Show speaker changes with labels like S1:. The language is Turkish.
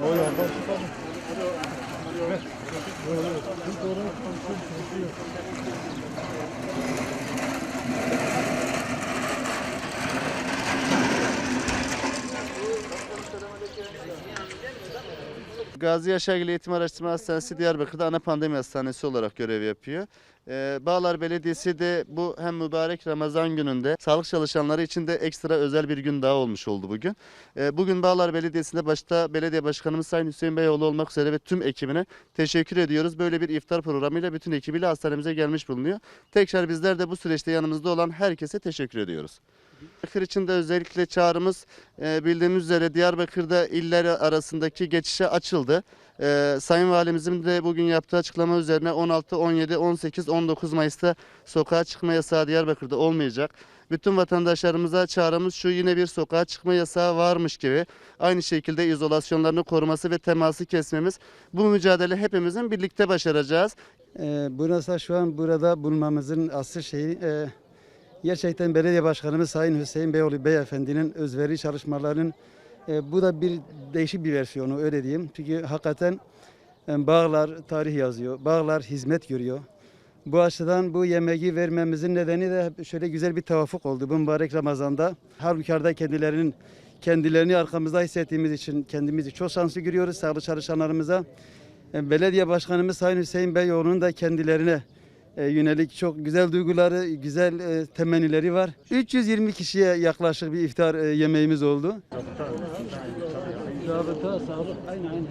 S1: Oy, oy, oy.
S2: Gazi Yaşargil Eğitim Araştırma Hastanesi Diyarbakır'da ana pandemi hastanesi olarak görev yapıyor. Ee, Bağlar Belediyesi de bu hem mübarek Ramazan gününde sağlık çalışanları için de ekstra özel bir gün daha olmuş oldu bugün. Ee, bugün Bağlar Belediyesi'nde başta belediye başkanımız Sayın Hüseyin Beyoğlu olmak üzere ve tüm ekibine teşekkür ediyoruz. Böyle bir iftar programıyla bütün ekibiyle hastanemize gelmiş bulunuyor. Tekrar bizler de bu süreçte yanımızda olan herkese teşekkür ediyoruz. Diyarbakır için de özellikle çağrımız e, bildiğiniz üzere Diyarbakır'da iller arasındaki geçişe açıldı. E, Sayın Valimizin de bugün yaptığı açıklama üzerine 16, 17, 18, 19 Mayıs'ta sokağa çıkma yasağı Diyarbakır'da olmayacak. Bütün vatandaşlarımıza çağrımız şu yine bir sokağa çıkma yasağı varmış gibi aynı şekilde izolasyonlarını koruması ve teması kesmemiz bu mücadele hepimizin birlikte başaracağız.
S3: Ee, burası şu an burada bulunmamızın asıl şeyi e, gerçekten belediye başkanımız Sayın Hüseyin Beyoğlu Beyefendi'nin özveri çalışmalarının e, bu da bir değişik bir versiyonu öyle diyeyim. Çünkü hakikaten e, bağlar tarih yazıyor, bağlar hizmet görüyor. Bu açıdan bu yemeği vermemizin nedeni de şöyle güzel bir tevafuk oldu bu mübarek Ramazan'da. Halbukarda kendilerinin kendilerini arkamızda hissettiğimiz için kendimizi çok şanslı görüyoruz sağlık çalışanlarımıza. E, Belediye Başkanımız Sayın Hüseyin Beyoğlu'nun da kendilerine e, yönelik çok güzel duyguları, güzel e, temennileri var. 320 kişiye yaklaşık bir iftar e, yemeğimiz oldu. Zabıta, sağlık, aynen aynen.